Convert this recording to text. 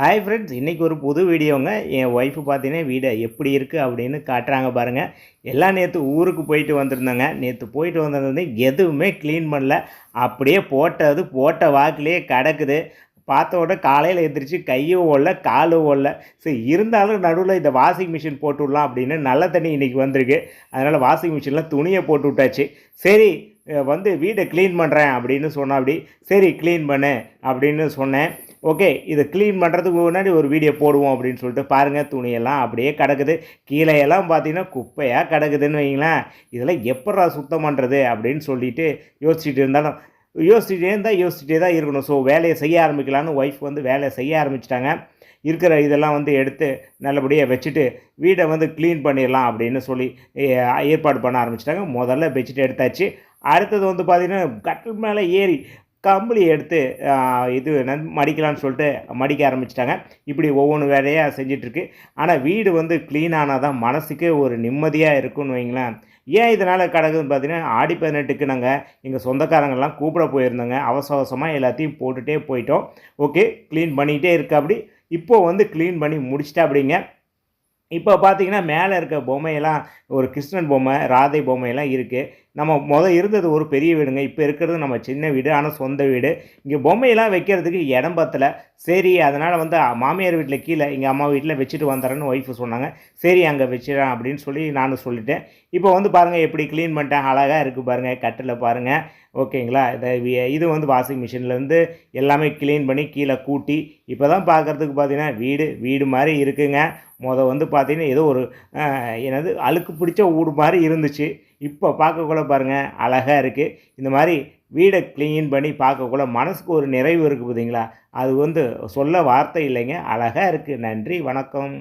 Hi friends இன்றைக்கி ஒரு புது வீடியோங்க. என் ஒய்ஃபு பார்த்தீங்கன்னா வீடை எப்படி இருக்குது அப்படின்னு காட்டுறாங்க பாருங்கள் எல்லாம் நேற்று ஊருக்கு போயிட்டு வந்திருந்தோங்க. நேற்று போயிட்டு வந்திருந்தது எதுவுமே க்ளீன் பண்ணல. அப்படியே போட்டது போட்ட வாக்கிலேயே கிடக்குது. பார்த்த உடனே காலையில் எழுந்திரிச்சு கையும் ஓடல காலும் ஓடல. சரி இருந்தாலும் நடுவில் இந்த வாஷிங் மிஷின் போட்டு விடலாம் அப்படின்னு நல்ல தண்ணி இன்றைக்கி வந்திருக்கு. அதனால் வாஷிங் மிஷினில் துணியை போட்டு விட்டாச்சு. சரி வந்து வீடை க்ளீன் பண்ணுறேன் அப்படின்னு சொன்னால் அப்படி சரி க்ளீன் பண்ணு அப்படின்னு சொன்னேன். ஓகே இதை க்ளீன் பண்ணுறதுக்கு முன்னாடி ஒரு வீடியோ போடுவோம் அப்படின்னு சொல்லிட்டு பாருங்கள் துணியெல்லாம் அப்படியே கிடக்குது. கீழே எல்லாம் பார்த்தீங்கன்னா குப்பையாக கிடக்குதுன்னு வைங்களேன். இதெல்லாம் எப்படா சுத்தம் பண்ணுறது அப்படின்னு சொல்லிட்டு யோசிச்சுட்டு இருந்தாலும் யோசிச்சுட்டே இருந்தால் யோசிச்சுட்டே தான் இருக்கணும். ஸோ வேலையை செய்ய ஆரம்பிக்கலான்னு ஒய்ஃப் வந்து வேலையை செய்ய ஆரம்பிச்சிட்டாங்க. இருக்கிற இதெல்லாம் வந்து எடுத்து நல்லபடியாக வச்சுட்டு வீடை வந்து க்ளீன் பண்ணிடலாம் அப்படின்னு சொல்லி ஏற்பாடு பண்ண ஆரம்பிச்சிட்டாங்க. முதல்ல பெட்ஷீட் எடுத்தாச்சு. அடுத்தது வந்து பார்த்திங்கன்னா கட்டில் மேலே ஏறி கம்பளி எடுத்து இது என்னது மடிக்கலாம்னு சொல்லிட்டு மடிக்க ஆரம்பிச்சிட்டாங்க. இப்படி ஒவ்வொன்று வேலையாக செஞ்சிட்ருக்கு. ஆனால் வீடு வந்து க்ளீன் ஆனால் தான் மனசுக்கு ஒரு நிம்மதியாக இருக்கும்னு வைங்களேன். ஏன் இதனால் கிடக்குதுன்னு பார்த்தீங்கன்னா ஆடி பதினெட்டுக்கு நாங்கள் எங்கள் சொந்தக்காரங்கள்லாம் கூப்பிட போயிருந்தோங்க. அவசர அவசரமாக எல்லாத்தையும் போட்டுகிட்டே போயிட்டோம். ஓகே க்ளீன் பண்ணிகிட்டே இருக்க அப்படி இப்போது வந்து க்ளீன் பண்ணி முடிச்சிட்டா அப்படிங்க இப்போ பார்த்தீங்கன்னா மேலே இருக்க பொம்மையெல்லாம் ஒரு கிருஷ்ணன் பொம்மை ராதை பொம்மையெல்லாம் இருக்குது நம்ம மொதல் இருந்தது ஒரு பெரிய வீடுங்க இப்போ இருக்கிறது நம்ம சின்ன வீடு ஆனால் சொந்த வீடு. இங்கே பொம்மையெல்லாம் வைக்கிறதுக்கு இடம் பத்தல. சரி அதனால் வந்து மாமியார் வீட்டில் கீழே எங்கள் அம்மா வீட்டில் வச்சுட்டு வந்துடுறேன்னு ஒய்ஃபு சொன்னாங்க. சரி அங்கே வச்சிடறேன் அப்படின்னு சொல்லி நானும் சொல்லிட்டேன். இப்போ வந்து பாருங்கள் எப்படி க்ளீன் பண்ணிட்டேன் அழகாக இருக்குது பாருங்கள் கட்டில் பாருங்கள் ஓகேங்களா? இதை இது வந்து வாஷிங் மிஷின்லேருந்து எல்லாமே க்ளீன் பண்ணி கீழே கூட்டி இப்போ தான் பார்க்குறதுக்கு பார்த்தீங்கன்னா வீடு வீடு மாதிரி இருக்குங்க. மொதல் வந்து பார்த்தீங்கன்னா ஏதோ ஒரு என்னது அழுக்கு பிடிச்ச வீடு மாதிரி இருந்துச்சு. இப்போ பார்க்கக்குள்ள பாருங்கள் அழகாக இருக்குது இந்த மாதிரி வீடை க்ளீன் பண்ணி பார்க்கக்குள்ள மனசுக்கு ஒரு நிறைவு இருக்குது பார்த்தீங்களா? அது வந்து சொல்ல வார்த்தை இல்லைங்க. அழகாக இருக்குது நன்றி வணக்கம்.